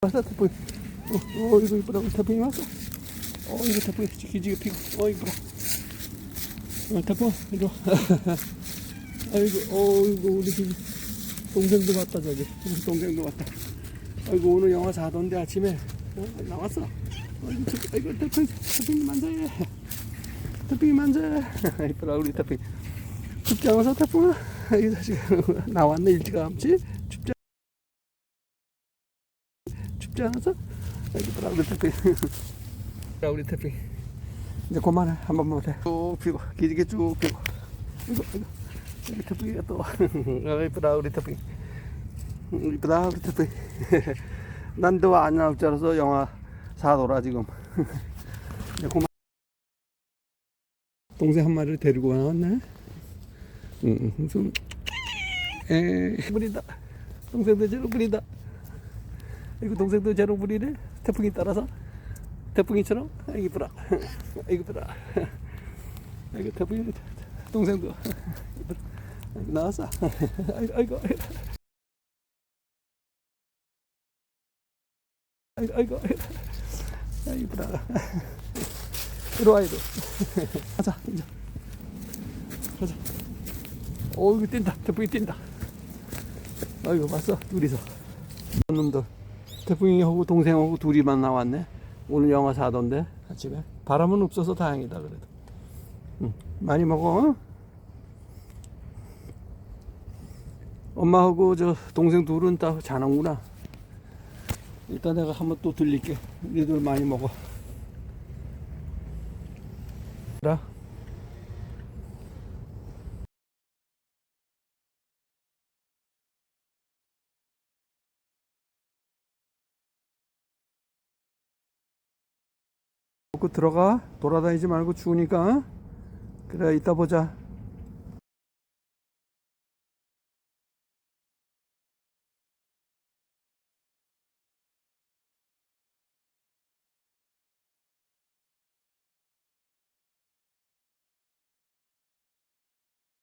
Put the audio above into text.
왔어 태풍이 어, 어 이거 이쁘다 우리 태풍이 왔어 어 이거 태풍이 기지개 피고 어 이쁘다 어 태풍 와 아이고 어이구 우리 그 동생도 왔다 저기 우리 동생도 왔다 아이고 오늘 영하 4도인데 아침에 어, 나왔어 아이고 태- 아이고 태풍 태풍이 만져해 태풍이 만져해 이쁘다 우리 태풍이 춥지 않아서 태풍아 이 자식 나왔네 일찌감치 춥지 않아서? 아이고 이쁘다 우리 태풍이 자 우리 태풍이 이제 그만해. 한 번만 해 쭉 피고 기지개 쭉 피고. 이거 이거. 우리 태풍이가 또. 아, 이쁘다 우리 태풍이 음, 이쁘다 우리 태풍이 난도 안 나올 줄 알아서 영하 4도라 지금. 이제 그만. 동생 한 마리를 데리고 나왔네. 응, 응, 좀, 에, 부리다. 동생도 제로 부리다. 이거 동생도 제로 부리네. 태풍이 따라서. 태풍이처럼. 이쁘라. 이쁘라. 아이고, 태풍이, 동생도. 나왔어. 아이고, 아이고. 아이고. 아이고, 이쁘라. 이리. 가자, 이제. 가자. 어 이거 뛴다 태풍이 뛴다 아이고 봤어 둘이서 놈들 태풍이하고 동생하고 둘이만 나왔네. 오늘 영하 4도인데 아침에. 바람은 없어서 다행이다 그래도. 응, 많이 먹어 어? 엄마하고 저 동생 둘은 다 자는구나. 일단 내가 한번 또 들릴게. 니들 많이 먹어. 라 먹고 들어가 돌아다니지 말고 추우니까 어? 그래 이따 보자